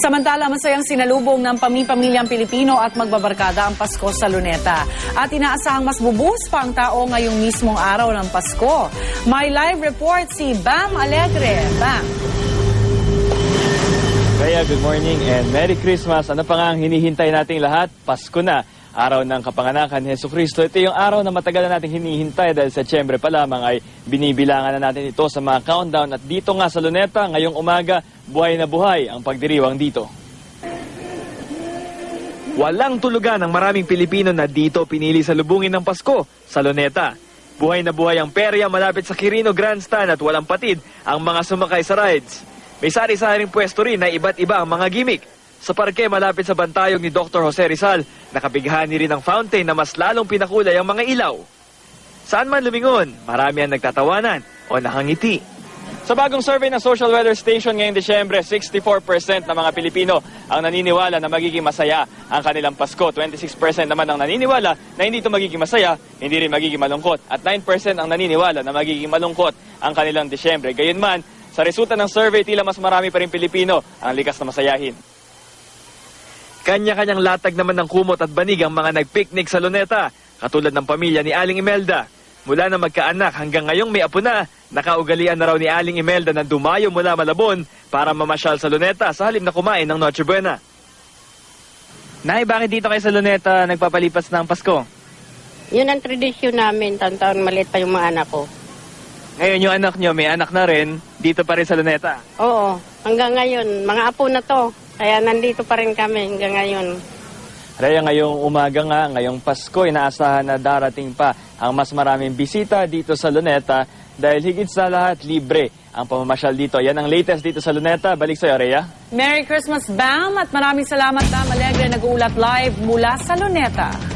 Samantala, masayang sinalubong ng pami-pamilyang Pilipino at magbabarkada ang Pasko sa Luneta. At inaasahang mas bubuhos pa ang tao ngayong mismong araw ng Pasko. May live report si Bam Alegre. Bam. Kaya good morning and Merry Christmas. Ano pa nga ang hinihintay nating lahat? Pasko na. Araw ng kapanganakan Heso Kristo. Ito yung araw na matagal na nating hinihintay dahil sa Siyembre pa lamang ay binibilangan na natin ito sa mga countdown. At dito nga sa Luneta, ngayong umaga, buhay na buhay ang pagdiriwang dito. Walang tulugan ang maraming Pilipino na dito pinili sa lubungin ng Pasko sa Luneta. Buhay na buhay ang perya malapit sa Quirino Grandstand at walang patid ang mga sumakay sa rides. May sari-saring pwesto rin na iba't iba ang mga gimmick. Sa parke malapit sa bantayog ni Dr. Jose Rizal, nakabighani rin ang fountain na mas lalong pinakulay ang mga ilaw. Saan man lumingon, marami ang nagtatawanan o nakangiti. Sa bagong survey ng Social Weather Station ngayong Desyembre, 64% ng mga Pilipino ang naniniwala na magiging masaya ang kanilang Pasko. 26% naman ang naniniwala na hindi ito magiging masaya, hindi rin magiging malungkot. At 9% ang naniniwala na magiging malungkot ang kanilang Desyembre. Gayunman, sa resulta ng survey, tila mas marami pa rin Pilipino ang likas na masayahin. Kanya-kanyang latag naman ng kumot at banig ang mga nagpiknik sa Luneta, katulad ng pamilya ni Aling Imelda. Mula na magkaanak hanggang ngayong may apo na, nakaugalian na raw ni Aling Imelda na dumayo mula Malabon para mamasyal sa Luneta sa halip na kumain ng Noche Buena. Nay, bakit dito kayo sa Luneta nagpapalipas ng Pasko? Yun ang tradisyon namin, taon-taon maliit pa yung mga anak ko. Ngayon yung anak nyo, may anak na rin, dito pa rin sa Luneta. Oo, hanggang ngayon, mga apo na to. Kaya nandito pa rin kami hanggang ngayon. Raya, ngayong umaga nga, ngayong Pasko, inaasahan na darating pa ang mas maraming bisita dito sa Luneta dahil higit sa lahat, libre ang pamamasyal dito. Yan ang latest dito sa Luneta. Balik sa'yo, Rhea. Merry Christmas, Bam. At maraming salamat, Bam Alegre, nag-uulat live mula sa Luneta.